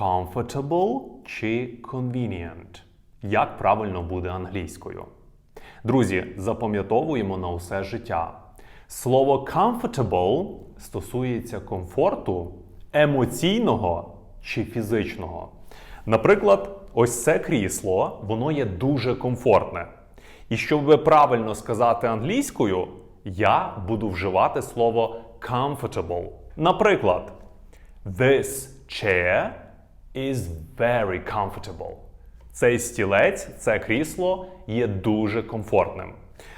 comfortable чи convenient? Як правильно буде англійською? Друзі, запам'ятовуємо на усе життя. Слово comfortable стосується комфорту емоційного чи фізичного. Наприклад, ось це крісло, воно є дуже комфортне. І щоб правильно сказати англійською, я буду вживати слово comfortable. Наприклад, This chair is very comfortable. Цей стілець, це крісло є дуже комфортним.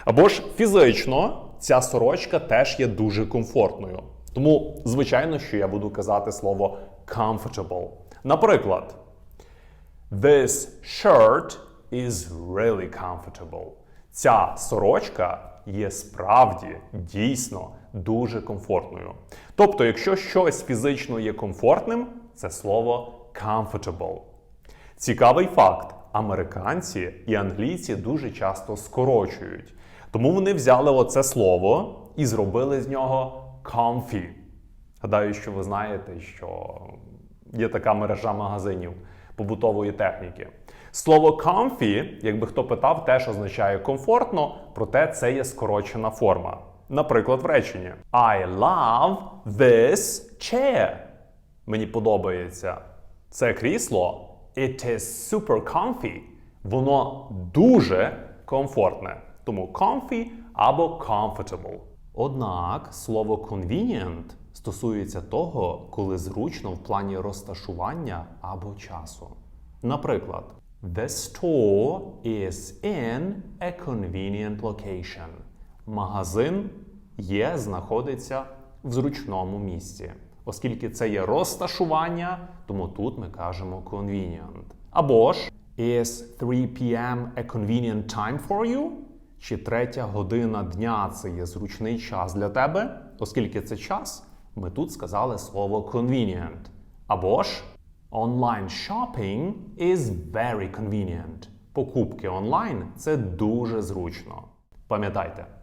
Або ж фізично ця сорочка теж є дуже комфортною. Тому, звичайно, що я буду казати слово comfortable. Наприклад, This shirt is really comfortable. Ця сорочка є справді дійсно дуже комфортною. Тобто, якщо щось фізично є комфортним, це слово comfortable. Цікавий факт: американці і англійці дуже часто скорочують. Тому вони взяли оце слово і зробили з нього comfy. Гадаю, що ви знаєте, що є така мережа магазинів побутової техніки. Слово comfy, якби хто питав, теж означає комфортно, проте це є скорочена форма. Наприклад, в реченні I love this chair. Мені подобається це крісло. It is super comfy. Воно дуже комфортне. Тому comfy або comfortable. Однак слово convenient стосується того, коли зручно в плані розташування або часу. Наприклад, The store is in a convenient location. Магазин є, знаходиться в зручному місці. Оскільки це є розташування, тому тут ми кажемо convenient. Або ж Is 3 p.m. a convenient time for you? Чи третя година дня це є зручний час для тебе? Оскільки це час, ми тут сказали слово convenient. Або ж Online shopping is very convenient. Покупки онлайн це дуже зручно. Пам'ятайте,